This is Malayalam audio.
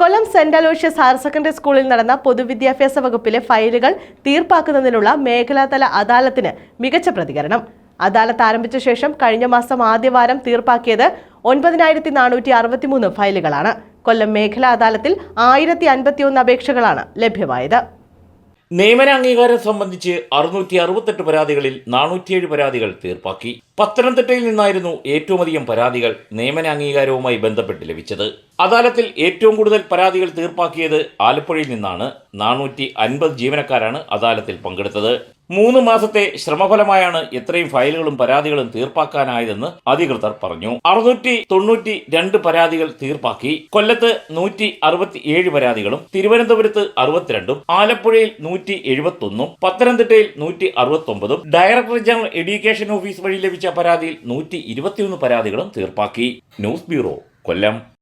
Kollam saint Aloysius higher secondary സ്കൂളിൽ നടന്ന പൊതുവിദ്യാഭ്യാസ വകുപ്പിലെ ഫയലുകൾ തീർപ്പാക്കുന്നതിനുള്ള മേഖലാതല അദാലത്തിന് മികച്ച പ്രതികരണം. അദാലത്ത് ആരംഭിച്ച ശേഷം കഴിഞ്ഞ മാസം ആദ്യവാരം തീർപ്പാക്കിയത് ഒൻപതിനായിരത്തി നാനൂറ്റി അറുപത്തിമൂന്ന് ഫയലുകളാണ്. കൊല്ലം മേഖലാ അദാലത്തിൽ ആയിരത്തി അൻപത്തിയൊന്ന് അപേക്ഷകളാണ് ലഭ്യമായത്. നിയമന അംഗീകാരം സംബന്ധിച്ച് അറുന്നൂറ്റി അറുപത്തെട്ട് പരാതികളിൽ നാനൂറ്റിയേഴ് പരാതികൾ തീർപ്പാക്കി. പത്തനംതിട്ടയിൽ നിന്നായിരുന്നു ഏറ്റവുമധികം പരാതികൾ നിയമന അംഗീകാരവുമായി ബന്ധപ്പെട്ട് ലഭിച്ചത്. അദാലത്തിൽ ഏറ്റവും കൂടുതൽ പരാതികൾ തീർപ്പാക്കിയത് ആലപ്പുഴയിൽ നിന്നാണ്. നാനൂറ്റി അൻപത് ജീവനക്കാരാണ് അദാലത്തിൽ പങ്കെടുത്തത്. മൂന്ന് മാസത്തെ ശ്രമഫലമായാണ് ഇത്രയും ഫയലുകളും പരാതികളും തീർപ്പാക്കാനായതെന്ന് അധികൃതർ പറഞ്ഞു. അറുന്നൂറ്റി തൊണ്ണൂറ്റി രണ്ട് പരാതികൾ തീർപ്പാക്കി. കൊല്ലത്ത് നൂറ്റി അറുപത്തി ഏഴ് പരാതികളും തിരുവനന്തപുരത്ത് അറുപത്തിരണ്ടും ആലപ്പുഴയിൽ നൂറ്റി എഴുപത്തൊന്നും പത്തനംതിട്ടയിൽ നൂറ്റി അറുപത്തൊമ്പതും ഡയറക്ടർ ജനറൽ എഡ്യൂക്കേഷൻ ഓഫീസ് വഴി ലഭിച്ച പരാതിയിൽ നൂറ്റി ഇരുപത്തിയൊന്ന് പരാതികളും തീർപ്പാക്കി. News bureau Kollam.